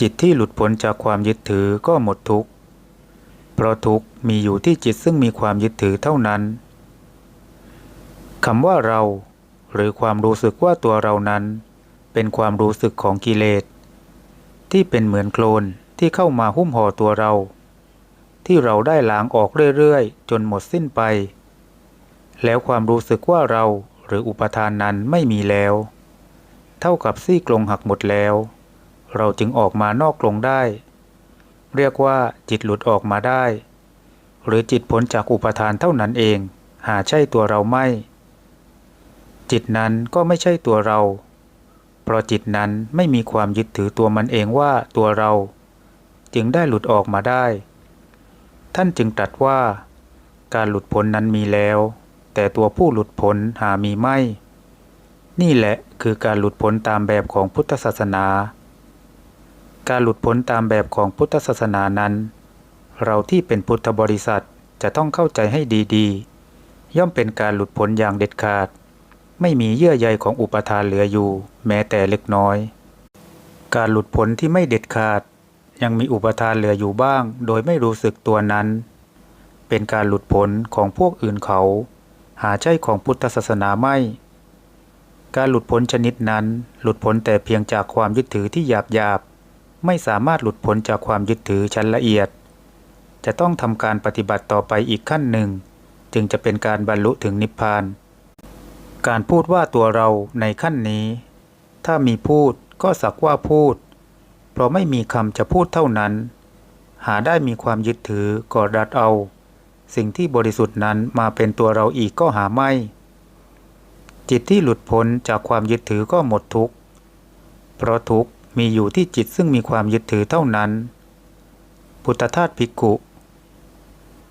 จิตที่หลุดพ้นจากความยึดถือก็หมดทุกข์ เพราะทุกข์มีอยู่ที่จิตซึ่งมีความยึดถือเท่านั้นคำว่าเรา หรือความรู้สึกว่าตัวเรานั้น เป็นความรู้สึกของกิเลส ที่เป็นเหมือนโคลนที่เข้ามาหุ้มห่อตัวเรา ที่เราได้ล้างออกเรื่อยๆ จนหมดสิ้นไป แล้วความรู้สึกว่าเราหรืออุปทานนั้นไม่มีแล้ว เท่ากับซี่กลงหักหมดแล้ว เราจึงออกมานอกกลงได้ เรียกว่าจิตหลุดออกมาได้ หรือจิตพ้นจากอุปทานเท่านั้นเอง หาใช่ตัวเราไม่ จิตนั้นก็ไม่ใช่ตัวเรา เพราะจิตนั้นไม่มีความยึดถือตัวมันเองว่าตัวเรา จึงได้หลุดออกมาได้ ท่านจึงตรัสว่า การหลุดพ้นนั้นมีแล้ว แต่ตัวผู้หลุดพ้นหามีไม่ นี่แหละคือการหลุดพ้นตามแบบของพุทธศาสนา การหลุดพ้นตามแบบของพุทธศาสนานั้น เราที่เป็นพุทธบริษัทจะต้องเข้าใจให้ดีๆ ย่อมเป็นการหลุดพ้นอย่างเด็ดขาด ไม่มีเยื่อใยของอุปทานเหลืออยู่ แม้แต่เล็กน้อย การหลุดพ้นที่ไม่เด็ดขาด ยังมีอุปทานเหลืออยู่บ้าง โดยไม่รู้สึกตัวนั้น เป็นการหลุดพ้นของพวกอื่นเขา หาใช่ของพุทธศาสนาไม่การหลุดพ้นชนิดนั้น หลุดพ้นแต่เพียงจากความยึดถือที่หยาบหยาบ ไม่สามารถหลุดพ้นจากความยึดถือชั้นละเอียด จะต้องทำการปฏิบัติต่อไปอีกขั้นหนึ่ง จึงจะเป็นการบรรลุถึงนิพพาน การพูดว่าตัวเราในขั้นนี้ ถ้ามีพูดก็สักว่าพูด เพราะไม่มีคำจะพูดเท่านั้น หาได้มีความยึดถือก็ดัดเอา สิ่งที่บริสุทธิ์นั้นมาเป็นตัวเราอีกก็หาไม่ จิตที่หลุดพ้นจากความยึดถือก็หมดทุกข์เพราะทุกข์ มีอยู่ที่จิตซึ่งมีความยึดถือเท่านั้น พุทธทาสภิกขุ